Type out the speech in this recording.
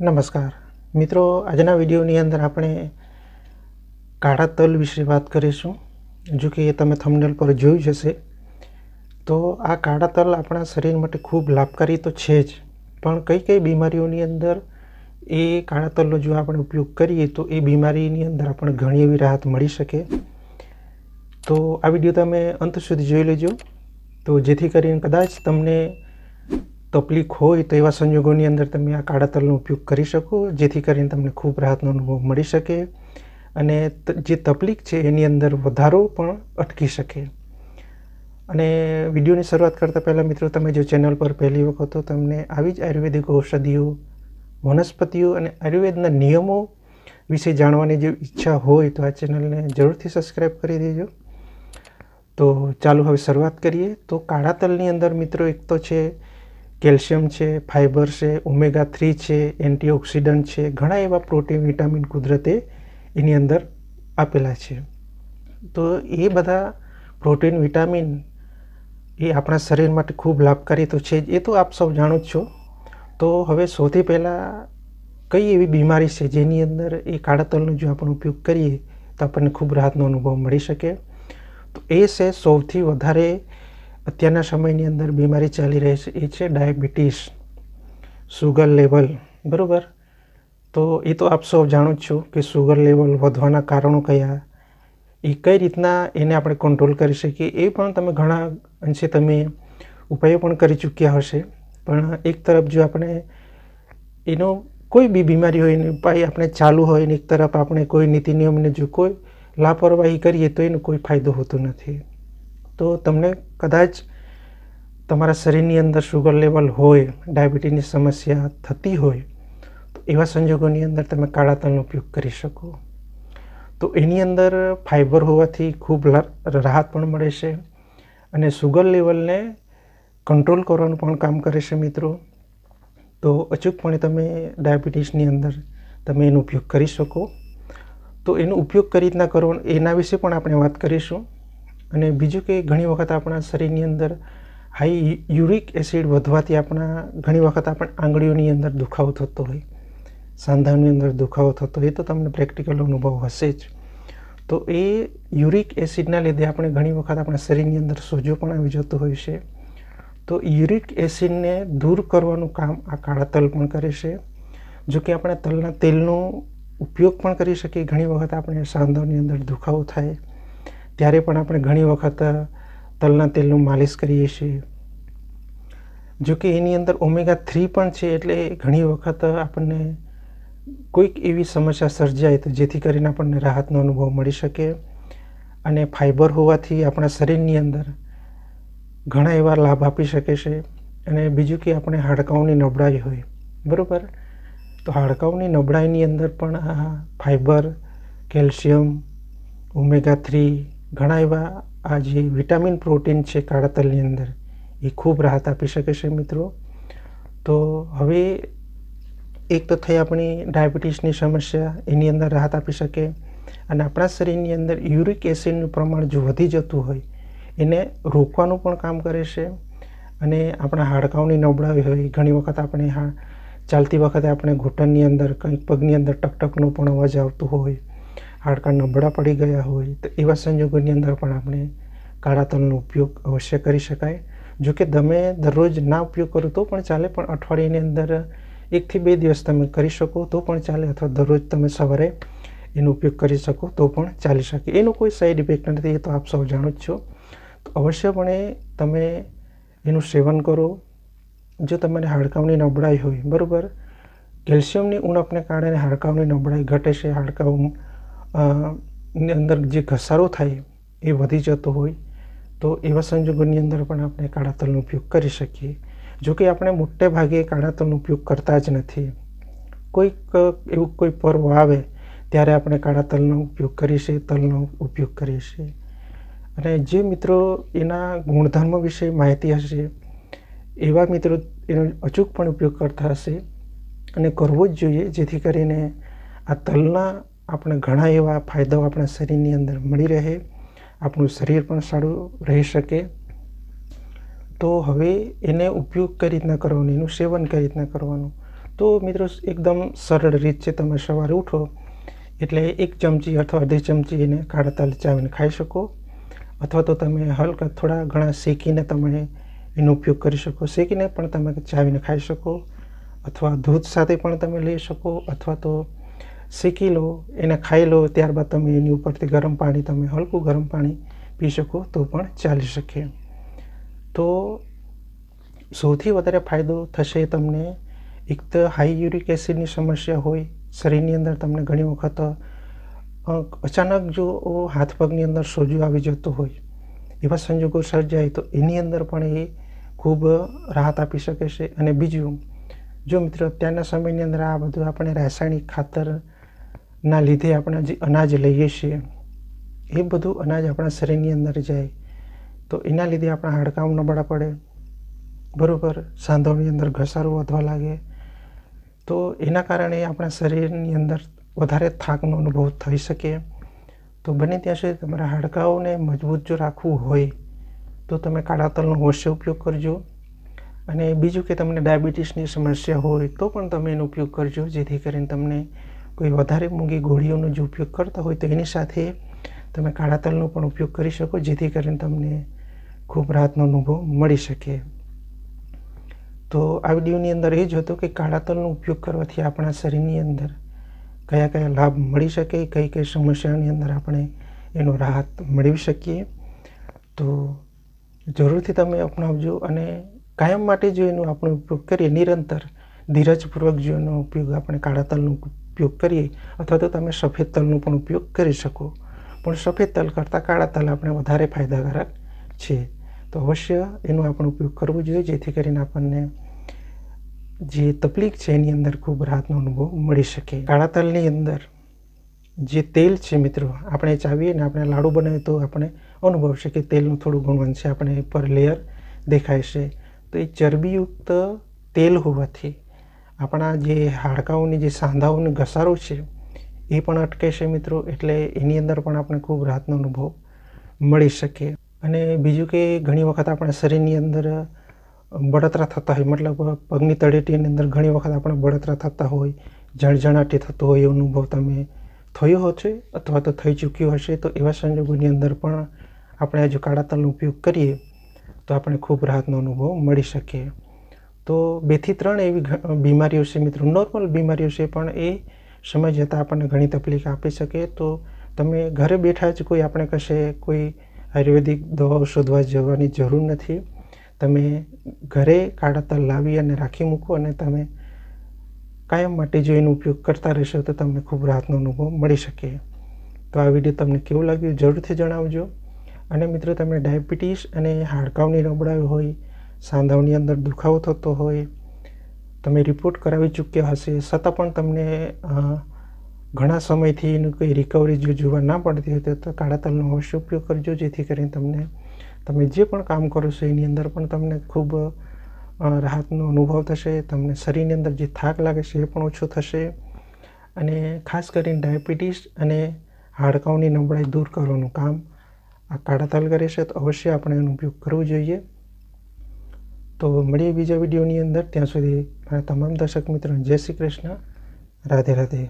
નમસ્કાર. મિત્રો, આજના વિડીયોની અંદર આપણે કાળા તલ વિશે વાત કરીશું. જો કે તમે થંબનેલ પર જોયું જશે તો આ કાળા તલ આપણા શરીર માટે ખૂબ લાભકારી તો છે જ. પણ કઈ કઈ બીમારીઓની અંદર એ કાળા તલનો જો આપણે ઉપયોગ કરીએ તો એ બીમારીની અંદર આપણને ઘણી એવી રાહત મળી શકે. તો આ વીડિયો તમે અંત સુધી જોઈ લેજો. તો જેથી કરીને કદાચ તમને તકલીફ હોય તો એવા સંજોગોની અંદર તમે આ કાળા તલનો ઉપયોગ કરી શકો, જેથી કરીને તમને ખૂબ રાહતનો અનુભવ મળી શકે અને ત- જે તકલીફ છે એની અંદર વધારો પણ અટકી શકે. અને વિડીયોની શરૂઆત કરતાં પહેલાં મિત્રો, તમે જો ચેનલ પર પહેલી વખત હો, તમને આવી જ આયુર્વેદિક ઔષધિઓ, વનસ્પતિઓ અને આયુર્વેદના નિયમો વિશે જાણવાની જે ઈચ્છા હોય તો આ ચેનલને જરૂરથી સબસ્ક્રાઈબ કરી દેજો. તો ચાલુ હવે શરૂઆત કરીએ. તો કાળા તલની અંદર મિત્રો, એક તો છે કેલ્શિયમ છે, ફાઇબર છે, ઓમેગા થ્રી છે, એન્ટીઓક્સિડન્ટ છે, ઘણા એવા પ્રોટીન, વિટામિન કુદરતે એની અંદર આપેલા છે. તો એ બધા પ્રોટીન, વિટામિન એ આપણા શરીર માટે ખૂબ લાભકારી તો છે જ. એ તો આપ સૌ જાણો જ છો. તો હવે સૌથી પહેલાં કઈ એવી બીમારી છે જેની અંદર એ કાળા તલનો જો આપણે ઉપયોગ કરીએ તો આપણને ખૂબ રાહતનો અનુભવ મળી શકે? તો એ છે સૌથી વધારે અત્યારના સમયની અંદર બીમારી ચાલી રહી છે, એ છે ડાયાબિટીસ સુગર લેવલ બરાબર? તો એ તો આપ સૌ જાણો જ છો કે સુગર લેવલ વધવાના કારણો કયા, એ કઈ રીતના એને આપણે કંટ્રોલ કરી શકીએ, એ પણ તમે ઘણા અંશે તમે ઉપાયો પણ કરી ચૂક્યા હશે. પણ એક તરફ જો આપણે એનો કોઈ બી બીમારી હોય ને ઉપાય આપણે ચાલુ હોય ને એક તરફ આપણે કોઈ નીતિ નિયમને જો કોઈ લાપરવાહી કરીએ, તો એનો કોઈ ફાયદો હોતો નથી. તો તમને કદાચ તમારા શરીરની અંદર શુગર લેવલ હોય ડાયાબિટીસની સમસ્યા થતી હોય, તો એવા સંજોગોની અંદર તમે કાળા તલનો ઉપયોગ કરી શકો. તો એની અંદર ફાઇબર હોવાથી ખૂબ રાહત પણ મળે છે અને શુગર લેવલને કંટ્રોલ કરવાનું પણ કામ કરે છે મિત્રો. તો અચૂકપણે તમે ડાયાબિટીસની અંદર તમે એનો ઉપયોગ કરી શકો. તો એનો ઉપયોગ કઈ રીતના કરો એના વિશે પણ આપણે વાત કરીશું. અને બીજું કે ઘણી વખત આપણા શરીરની અંદર હાઈ યુરિક એસિડ વધવાથી આપણા ઘણી વખત આપણે આંગળીઓની અંદર દુખાવો થતો હોય, સાંધાની અંદર દુખાવો થતો એ તો તમને પ્રેક્ટિકલ અનુભવ હશે જ. તો એ યુરિક એસિડના લીધે આપણે ઘણી વખત આપણા શરીરની અંદર સોજો પણ આવી જતો હોય છે. તો યુરિક એસિડને દૂર કરવાનું કામ આ કાળા તલ પણ કરે છે. જો કે આપણે તલના તેલનો ઉપયોગ પણ કરી શકીએ, ઘણી વખત આપણે સાંધાની અંદર દુખાવો થાય. ત્યારે પણ આપણે ઘણી વખત તલના તેલનું માલિશ કરીએ છીએ. જો કે એની અંદર ઓમેગા થ્રી પણ છે, એટલે ઘણી વખત આપણને કોઈક એવી સમસ્યા સર્જાય તો જેથી કરીને આપણને રાહતનો અનુભવ મળી શકે. અને ફાઇબર હોવાથી આપણા શરીરની અંદર ઘણા એવા લાભ આપી શકે છે. અને બીજું કે આપણે હાડકાંઓની નબળાઈ હોય, બરાબર? તો હાડકાંઓની નબળાઈની અંદર પણ આ ફાઇબર કેલ્શિયમ ઓમેગા થ્રી ઘણા એવા આ જે વિટામિન પ્રોટીન છે કાળા તલની અંદર, એ ખૂબ રાહત આપી શકે છે મિત્રો. તો હવે એક તો થઈ આપણી ડાયાબિટીસની સમસ્યા, એની અંદર રાહત આપી શકે અને આપણા શરીરની અંદર યુરિક એસિડનું પ્રમાણ જો વધી જતું હોય, એને રોકવાનું પણ કામ કરે છે. અને આપણા હાડકાંઓની નબળાઈ હોય, ઘણી વખત આપણે હા, ચાલતી વખતે આપણે ઘૂંટણની અંદર, કંઈક પગની અંદર ટકટકનો પણ અવાજ આવતો હોય હાડકાં નબળા પડી ગયા હોય તો એવા સંજોગોની અંદર પણ આપણે કાળા તલનો ઉપયોગ અવશ્ય કરી શકાય. જો કે તમે દરરોજ ના ઉપયોગ કરો તો પણ ચાલે, પણ અઠવાડિયાની અંદર એકથી બે દિવસ તમે કરી શકો તો પણ ચાલે, અથવા દરરોજ તમે સવારે એનો ઉપયોગ કરી શકો તો પણ ચાલી શકે. એનો કોઈ સાઈડ ઇફેક્ટ નથી, એ તો આપ સૌ જાણો જ છો. તો અવશ્યપણે તમે એનું સેવન કરો. જો તમારે હાડકાંની નબળાઈ હોય, બરાબર? કેલ્શિયમની ઉણપને કારણે હાડકાંની નબળાઈ ઘટે છે હાડકાં ની અંદર જે ઘસારો થાય એ વધી જતો હોય, તો એવા સંજોગોની અંદર પણ આપણે કાળા તલનો ઉપયોગ કરી શકીએ. જો કે આપણે મોટે ભાગે કાળા તલનો ઉપયોગ કરતા જ નથી. કોઈક એવું કોઈ પર્વ આવે, ત્યારે આપણે કાળા તલનો ઉપયોગ કરીએ છીએ, તલનો ઉપયોગ કરીએ છીએ. અને જે મિત્રો એના ગુણધર્મ વિશે માહિતી હશે, એવા મિત્રો એનો અચૂક પણ ઉપયોગ કરતા હશે અને કરવો જ જોઈએ, જેથી કરીને આ તલના આપણે ઘણા એવા ફાયદાઓ આપણા શરીરની અંદર મળી રહે, આપણું શરીર પણ સારું રહી શકે. તો હવે એને ઉપયોગ કઈ રીતના કરવાનો, એનું સેવન કઈ રીતના કરવાનું? તો મિત્રો, એકદમ સરળ રીત છે, તમે સવારે ઉઠો, એટલે એક ચમચી અથવા અડધી ચમચી એને કાળા તલ ચાવીને ખાઈ શકો. અથવા તો તમે હલકા થોડા ઘણા શેકીને તમે એનો ઉપયોગ કરી શકો. શેકીને પણ તમે ચાવીને ખાઈ શકો. અથવા દૂધ સાથે પણ તમે લઈ શકો, અથવા તો શેકી લો, એને ખાઈ લો, ત્યારબાદ તમે એની ઉપરથી ગરમ પાણી તમે, હલકું ગરમ પાણી પી શકો તો પણ ચાલી શકે. તો સૌથી વધારે ફાયદો થશે તમને એક તો હાઈ યુરિક એસિડની સમસ્યા હોય, શરીરની અંદર તમને ઘણી વખત અચાનક જો હાથ પગની અંદર સોજો આવી જતો હોય, એવા સંજોગો સર્જાય તો એની અંદર પણ એ ખૂબ રાહત આપી શકે છે. અને બીજું, જો મિત્રો અત્યારના સમયની અંદર આ બધું આપણે રાસાયણિક ખાતરના લીધે આપણે જે અનાજ લઈએ છીએ, એ બધું અનાજ આપણા શરીરની અંદર જાય, તો એના લીધે આપણા હાડકાં નબળા પડે, બરાબર, સાંધોની અંદર ઘસારો વધવા લાગે, તો એના કારણે આપણા શરીરની અંદર વધારે થાકનો અનુભવ થઈ શકે. તો બને ત્યાં સુધી તમારા હાડકાઓને મજબૂત જો રાખવું હોય, તો તમે કાળા તલનો અવશ્ય ઉપયોગ કરજો. અને બીજું કે તમને ડાયાબિટીસની સમસ્યા હોય, તો પણ તમે એનો ઉપયોગ કરજો, જેથી કરીને તમને કોઈ વધારે મોંઘી ગોળીઓનો જો ઉપયોગ કરતા હોય તો એની સાથે તમે કાળા તલનો પણ ઉપયોગ કરી શકો, જેથી કરીને તમને ખૂબ રાહતનો અનુભવ મળી શકે. તો આ વિડીયોની અંદર એ જ હતું કે કાળા તલનો ઉપયોગ કરવાથી આપણા શરીરની અંદર કયા કયા લાભ મળી શકે, કઈ કઈ સમસ્યાની અંદર આપણે એનો રાહત મેળવી શકીએ. તો જરૂરથી તમે અપનાવજો અને કાયમ માટે જો એનો આપણે ઉપયોગ કરીએ, નિરંતર, ધીરજપૂર્વક જો એનો ઉપયોગ આપણે કાળા તલનો ઉપયોગ કરીએ, અથવા તો તમે સફેદ તલનો પણ ઉપયોગ કરી શકો. પણ સફેદ તલ કરતાં કાળા તલ આપણે વધારે ફાયદાકારક છે. તો અવશ્ય એનો આપણે ઉપયોગ કરવો જોઈએ, જેથી કરીને આપણને જે તકલીફ છે એની અંદર ખૂબ રાહતનો અનુભવ મળી શકે. કાળા તલની અંદર જે તેલ છે મિત્રો, આપણે ચાવીએ ને આપણે લાડુ બનાવીએ તો આપણે અનુભવશે કે તેલનું થોડું ગુણવન છે, આપણે પર લેયર દેખાય છે. તો એ ચરબીયુક્ત તેલ હોવાથી આપણા જે હાડકાઓની જે સાંધાઓનો ઘસારો છે, એ પણ અટકે છે મિત્રો. એટલે એની અંદર પણ આપણે ખૂબ રાહતનો અનુભવ મળી શકે અને બીજું કે ઘણી વખત આપણા શરીરની અંદર બળતરા થતા હોય, મતલબ પગની તળેટીની અંદર ઘણી વખત આપણે બળતરા થતા હોય જણઝણાટી થતો હોય, એ અનુભવ તમે થયો હશે અથવા તો થઈ ચૂક્યો હશે, તો એવા સંજોગોની અંદર પણ આપણે જો કાળા તલનો ઉપયોગ કરીએ, તો આપણે ખૂબ રાહતનો અનુભવ મળી શકે તો બેથી ત્રણ એવી બીમારીઓ છે મિત્રો. નોર્મલ બીમારીઓ છે, પણ એ સમય જતાં આપણને ઘણી તકલીફ આપી શકે. તો તમે ઘરે બેઠા જ કોઈ આપણે કશે કોઈ આયુર્વેદિક દવાઓ શોધવા જવાની જરૂર નથી. તમે ઘરે કાળા તલ લાવી અને રાખી મૂકો અને તમે કાયમ માટે જો એનો ઉપયોગ કરતા રહેશો તો તમને ખૂબ રાહતનો અનુભવ મળી શકે. તો આ વીડિયો તમને કેવું લાગ્યું જરૂરથી જણાવજો. અને મિત્રો, તમે ડાયાબિટીસ અને હાડકાંની નબળાઈ હોય સાંધાઓની અંદર દુખાવો થતો હોય, તમે રિપોર્ટ કરાવી ચૂક્યા હશે, છતાં પણ તમને ઘણા સમયથી એનું કંઈ રિકવરી જો જોવા ના પડતી હોય તો કાળા તલનો અવશ્ય ઉપયોગ કરજો, જેથી કરીને તમને, તમે જે પણ કામ કરો છો એની અંદર પણ તમને ખૂબ રાહતનો અનુભવ થશે, તમને શરીરની અંદર જે થાક લાગે છે એ પણ ઓછો થશે. અને ખાસ કરીને ડાયાબિટીસ અને હાડકાંઓની નબળાઈ દૂર કરવાનું કામ આ કાળા તલ કરે છે તો અવશ્ય આપણે એનો ઉપયોગ કરવો જોઈએ. તો મળીએ બીજા વિડીયોની અંદર. ત્યાં સુધી મારા તમામ દર્શક મિત્રોને જય શ્રી કૃષ્ણ. રાધે રાધે.